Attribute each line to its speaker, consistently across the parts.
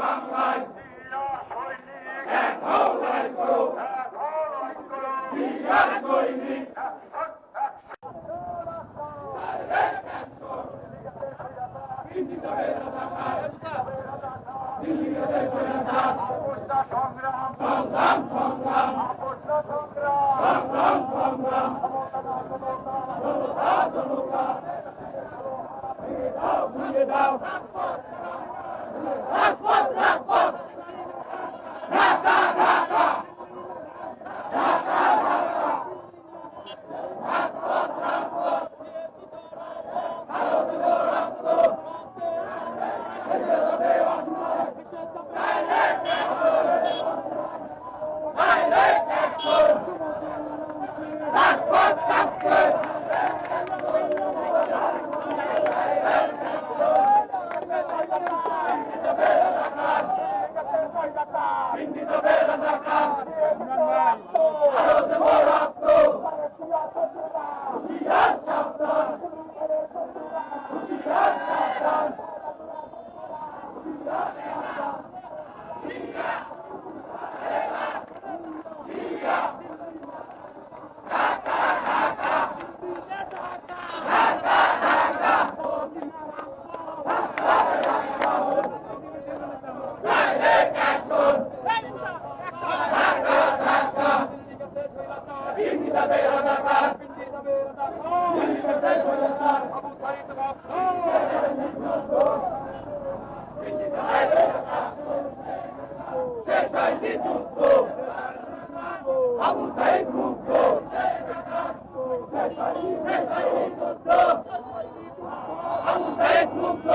Speaker 1: বাংলায় জিয়া সৈনিক এক হও লড়াই করো এক হও লড়াই করো জিয়া সৈনিক সংগ্রাম সংগ্রাম সংগ্রাম সংগ্রাম সংগ্রাম ঘুরিয়ে দাও। আবু সাইদ মুক্ত আবু সাইদ মুক্ত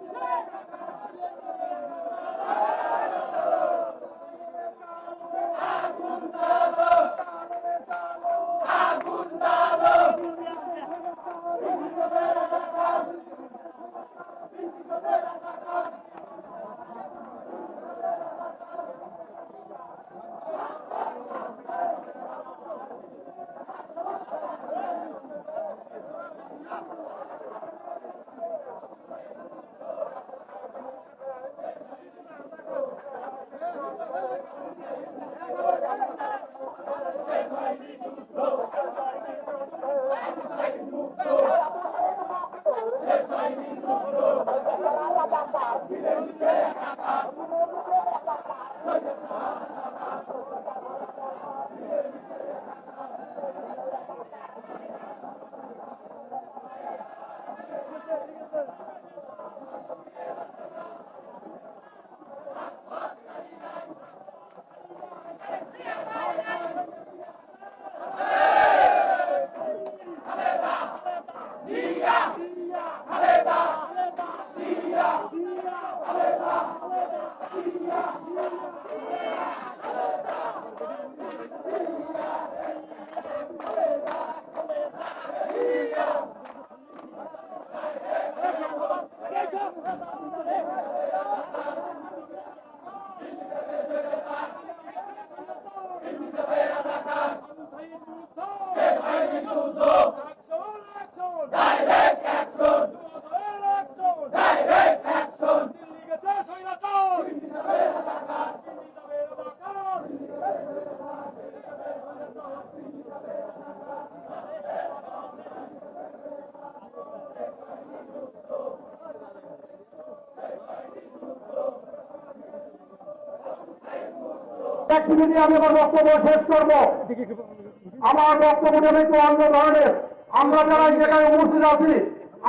Speaker 1: Yeah.
Speaker 2: একটি মিনিটে আমি আমার বক্তব্য শেষ করব, আমার বক্তব্যটা একটু অন্য ধরনের, আমরা যারা এই জায়গায় উপস্থিত আছি,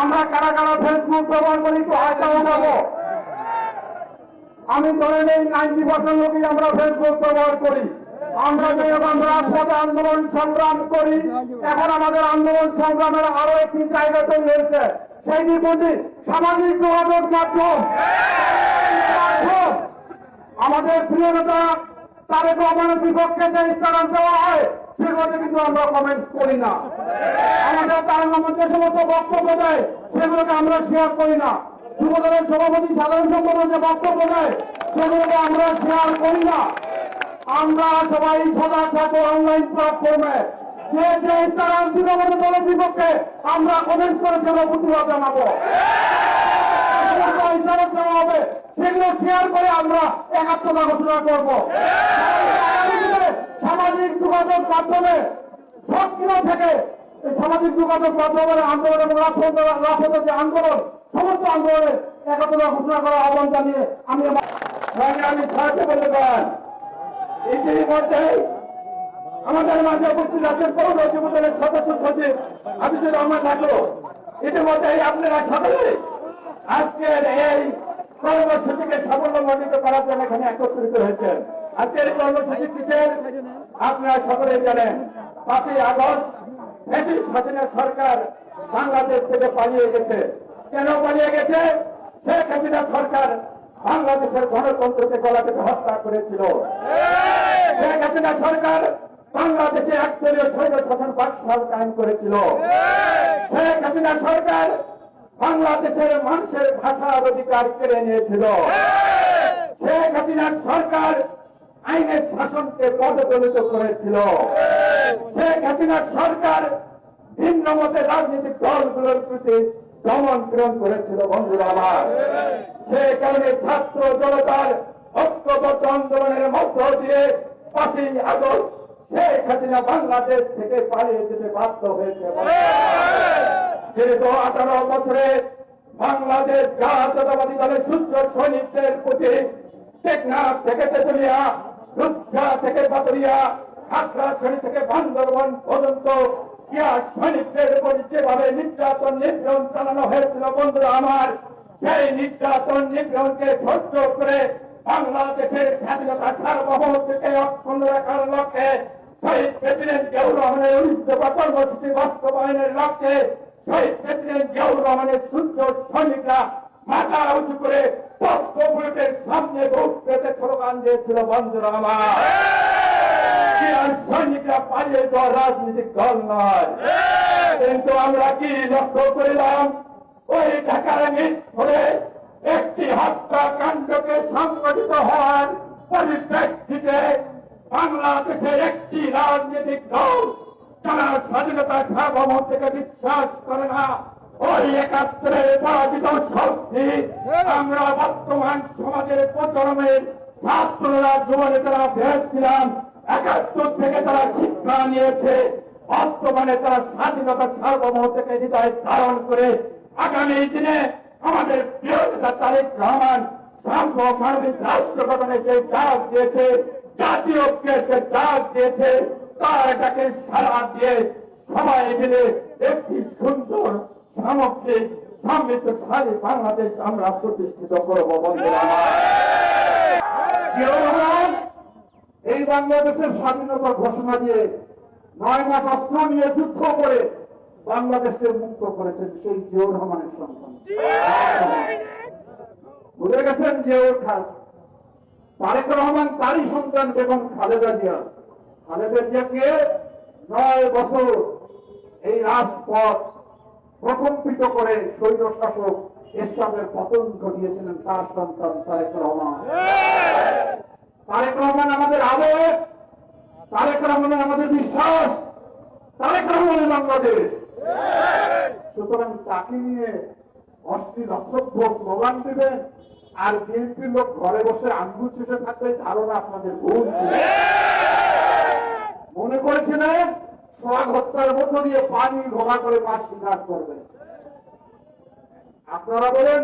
Speaker 2: আমরা কারা কারা ফেসবুক ব্যবহার করি একটু হায়টা উঠাবো। আমি ধরে নেই নাইনটি পার্সেন্ট লোকই আমরা ফেসবুক ব্যবহার করি। আমরা যখন রাজপথে আন্দোলন সংগ্রাম করি, এখন আমাদের আন্দোলন সংগ্রামের আরও একটি জায়গা তৈরি হয়েছে। সেইটি বলছি সামাজিক যোগাযোগ মাধ্যম। আমাদের প্রিয় নেতা তারেক রহমানের বিপক্ষে যে ইস্তারান দেওয়া হয়, সেগুলোতে কিন্তু আমরা কমেন্ট করি না। আমাদের তারেক রহমান সমস্ত বক্তব্য দেয়, সেগুলোকে আমরা শেয়ার করি না। যুবদলের সভাপতি সাধারণ সম্পাদক যে বক্তব্য দেয়, সেগুলোকে আমরা শেয়ার করি না। আমরা সবাই সজাগ থাকব অনলাইন প্ল্যাটফর্মে যে যে ইস্তারান তৃণমূল দলের বিপক্ষে, আমরা কমেন্ট করে দেবো প্রতিবাদ জানাব। হবে সেগুলো শেয়ার করে আমরা একাত্মতা ঘোষণা করব। সামাজিক যোগাযোগ মাধ্যমে সক্রিয় থেকে সামাজিক যোগাযোগ মাধ্যমের আন্দোলন এবং রাষ্ট্র যে আন্দোলন, সমস্ত আন্দোলনে একাত্মতা ঘোষণা করার আহ্বান জানিয়ে আমি আমার আমি সাহায্য করতে পারেন ইতিমধ্যে আমাদের মাঝে উপস্থিত আছেন পৌর যুবদলের সদস্য সচিব আবিদুর রহমান ঠাকুর। ইতিমধ্যে আপনারা সকলে আজকের এই কর্মসূচিকে সাফল্যমণ্ডিত করার জন্য এখানে একত্রিত হয়েছেন আজকের কর্মসূচি কিসের? আপনারা সকলেই জানেন পাঁচই আগস্ট ব্রিটিশ হাসিনা সরকার বাংলাদেশ থেকে পালিয়ে গেছে। কেন পালিয়ে গেছে? শেখ হাসিনা সরকার বাংলাদেশের গণতন্ত্রকে গলা থেকে হত্যা করেছিল। শেখ হাসিনা সরকার বাংলাদেশে একদলীয় সৈন্য শাসন বাকশাল কায়েম করেছিল। শেখ হাসিনা সরকার বাংলাদেশের মানুষের ভাষার অধিকার কেড়ে নিয়েছিল। শেখ হাসিনার সরকার আইনের শাসনকে পদদলিত করেছিল। শেখ হাসিনার সরকার ভিন্ন মতে রাজনৈতিক দলগুলোর প্রতি দমন প্রেরণ করেছিল বন্ধুরা আমার। সে কারণে ছাত্র জনতার ঐক্যবদ্ধ আন্দোলনের মধ্য দিয়ে পাঁচই আগস্ট শেখ হাসিনা বাংলাদেশ থেকে পালিয়ে যেতে বাধ্য হয়েছে দীর্ঘ আঠারো বছরে বাংলাদেশ জাতীয়তাবাদী দলের সূর্য সৈনিকদের প্রতি টেকনাফ থেকে তেতুলিয়া, রূপসা থেকে বাতরিয়া খাগড়াছড়ি থেকে বান্দরবন পর্যন্ত সৈনিকদের উপর যেভাবে নির্যাতন নিগ্রহণ চালানো হয়েছিল, বন্ধুরা আমার, সেই নির্যাতন নিগ্রহণকে সহ্য করে বাংলাদেশের স্বাধীনতা সার্বভৌমত্বকে অক্ষুণ্ণ রাখার লক্ষ্যে শহীদ প্রেসিডেন্ট জিয়াউর রহমানের উনিশ কর্মসূচি বাস্তবায়নের লক্ষ্যে শহীদ প্রেসিডেন্ট জিয়াউর রহমানের সূর্য সৈনিকরা মাথা উঁচু করে তথ্য বুলেটের সামনে ভোট পেতে স্লোগান দিয়েছিল, বন্ধুরা আমার সৈনিকরা পালিয়ে যাওয়া রাজনৈতিক দল নয়। কিন্তু আমরা কি লক্ষ্য করিলাম? ওই ঢাকার মিট ধরে একটি হত্যাকাণ্ডকে সংগঠিত হওয়ার পরিপ্রেক্ষিতে বাংলাদেশের একটি রাজনৈতিক দল যারা স্বাধীনতা সার্বভৌমত্বকে বিশ্বাস করে না। ওই একাত্তরের পরাজিত শক্তি আমরা বর্তমান সমাজের প্রজন্মের ছাত্ররা জীবনে তারা ভেবেছিলাম, একাত্তর থেকে তারা শিক্ষা নিয়েছে, বর্তমানে তারা স্বাধীনতা সার্বভৌমত্বকে হৃদয় ধারণ করে আগামী দিনে আমাদের প্রিয় নেতা তারেক রহমান মানবিক রাষ্ট্র গঠনের যে ডাক দিয়েছে, জাতীয় ঐক্যের যে ডাক দিয়েছে তার ডাকে সারা দিয়ে সবাই মিলে একটি সুন্দর সামগ্রিক সমৃদ্ধশালী বাংলাদেশ আমরা প্রতিষ্ঠিত করব এই বাংলাদেশের স্বাধীনতা ঘোষণা দিয়ে নয় মাস অস্ত্র নিয়ে যুদ্ধ করে বাংলাদেশকে মুক্ত করেছেন সেই জিয়াউর রহমানের সন্তান। ভুলে গেছেন জিয়াউর খান? তারেক রহমান, তারই সন্তান বেগম খালেদা জিয়া। খালেদা জিয়াকে নয় বছর এই রাজপথ প্রকম্পিত করে সৈন্য শাসক এরশাদের পতন ঘটিয়েছিলেন তার সন্তান তারেক রহমান। তারেক রহমান আমাদের আবেগ, তারেক রহমানের আমাদের বিশ্বাস, তারেক রহমানের বাংলাদেশ। সুতরাং তাকে নিয়ে অশ্লীল, অসভ্য স্লোগান দেবেন, আর বিএনপির লোক ঘরে বসে আঙ্গুল চুষে থাকবে ধারণা আপনাদের ভুল ছিল। মধ্য দিয়ে পানি ঘোড়া করে মাছ করবেন আপনারা বলেন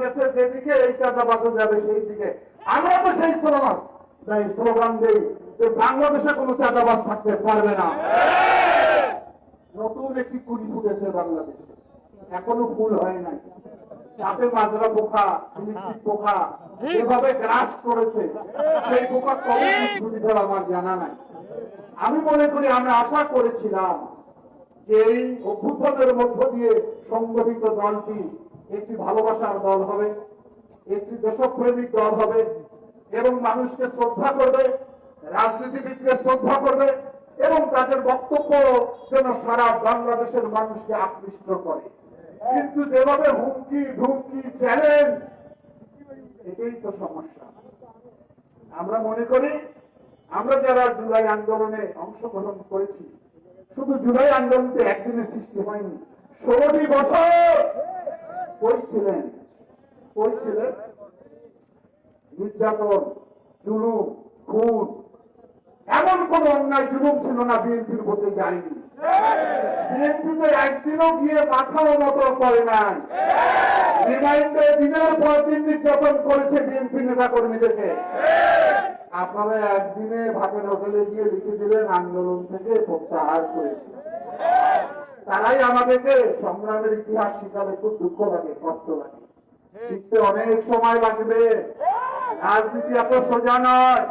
Speaker 2: গেছে যেদিকে, এই যাবে সেই দিকে আমরা তো সেই স্লোগান,
Speaker 1: তাই স্লোগান দেই যে বাংলাদেশে কোনো চাঁদাবাজ থাকতে পারবে না। নতুন একটি কুড়ি ফুটেছে বাংলাদেশে। এখনও ফুল হয় নাই। তাতে মাজরা পোকা পোকা, যেভাবে গ্রাস করেছে, সেই পোকা কবে আমার জানা নাই। আমি মনে করি আমি আশা করেছিলাম যে এই অভ্যুত্থানের মধ্য দিয়ে সংগঠিত দলটি একটি ভালোবাসার দল হবে, একটি দেশপ্রেমিক দল হবে এবং মানুষকে শ্রদ্ধা করবে, রাজনীতিবিদকে শ্রদ্ধা করবে এবং তাদের বক্তব্য যেন সারা বাংলাদেশের মানুষকে আকৃষ্ট করে। কিন্তু যেভাবে হুমকি ধুমকি চ্যালেঞ্জ, এটাই তো সমস্যা। আমরা মনে করি আমরা যারা জুলাই আন্দোলনে অংশগ্রহণ করেছি, শুধু জুলাই আন্দোলনতে একদিনে সৃষ্টি হয়নি, ষোলোটি বছর করেছিলেন করেছিলেন নির্যাতন, জুলুম, খুন। এমন কোন অন্যায় জুলুম ছিল না বিএনপির মধ্যে যায়নি। বিএনপিতে একদিনও গিয়ে মাথাও মতো করে নাই। দিনের পর দিন নির্যাতন করেছে বিএনপি নেতা কর্মীদেরকে আপনারা একদিনে ভাতের হোটেলে গিয়ে লিখে দিলেন, আন্দোলন থেকে প্রত্যাহার করেছে। তারাই আমাদেরকে সংগ্রামের ইতিহাস শিখালে খুব দুঃখ লাগে, কষ্ট লাগে। শিখতে অনেক সময় লাগবে। রাজনীতি এত সোজা নয়।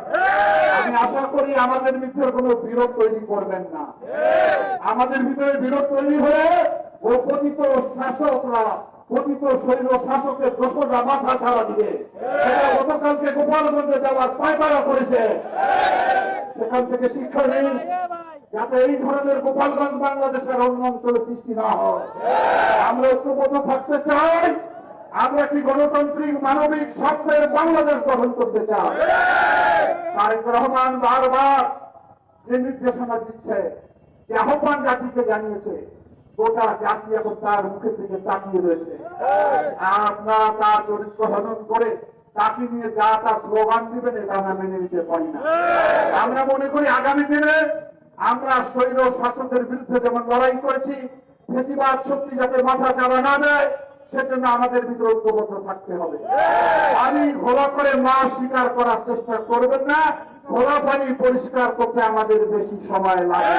Speaker 1: আমি আশা করি আমাদের ভিতরে কোনো বিরোধ তৈরি করবেন না। আমাদের ভিতরে বিরোধ তৈরি হয়ে ও পতিত শাসকরা পতিত শৈল শাসকের দোষরা মাথা ছাড়া দিবে। গতকালকে গোপালগঞ্জে যাওয়ার পায়পাড়া করেছে। সেখান থেকে শিক্ষা নেই, যাতে এই ধরনের গোপালগঞ্জ বাংলাদেশের অন্য অঞ্চলে সৃষ্টি না হয়। আমরা ঐক্যবদ্ধ থাকতে চাই, আমরা একটি গণতান্ত্রিক মানবিক স্বার্থের বাংলাদেশ গঠন করতে চাই? তারেক রহমান বারবার যে নির্দেশনা দিচ্ছে, যে আহ্বান জাতিকে জানিয়েছে গোটা জাতি এখন তার মুখে থেকে তাকিয়ে রয়েছে। আপনারা তার চরিত্র হনন করে তাকে নিয়ে যা তা স্লোগান দিবেন, এটা আমরা মেনে নিতে পারি না। আমরা মনে করি আগামী দিনে আমরা শৈল শাসকের বিরুদ্ধে যেমন লড়াই করেছি, বেশিরভাগ শক্তি যাতে মাথা চালা না দেয়, সেজন্য আমাদের ভিতরে ঐক্যবদ্ধ থাকতে হবে। আমি ঘোলা করে মা স্বীকার করার চেষ্টা করবেন না, ঘোলা পানি পরিষ্কার করতে আমাদের বেশি সময় লাগে।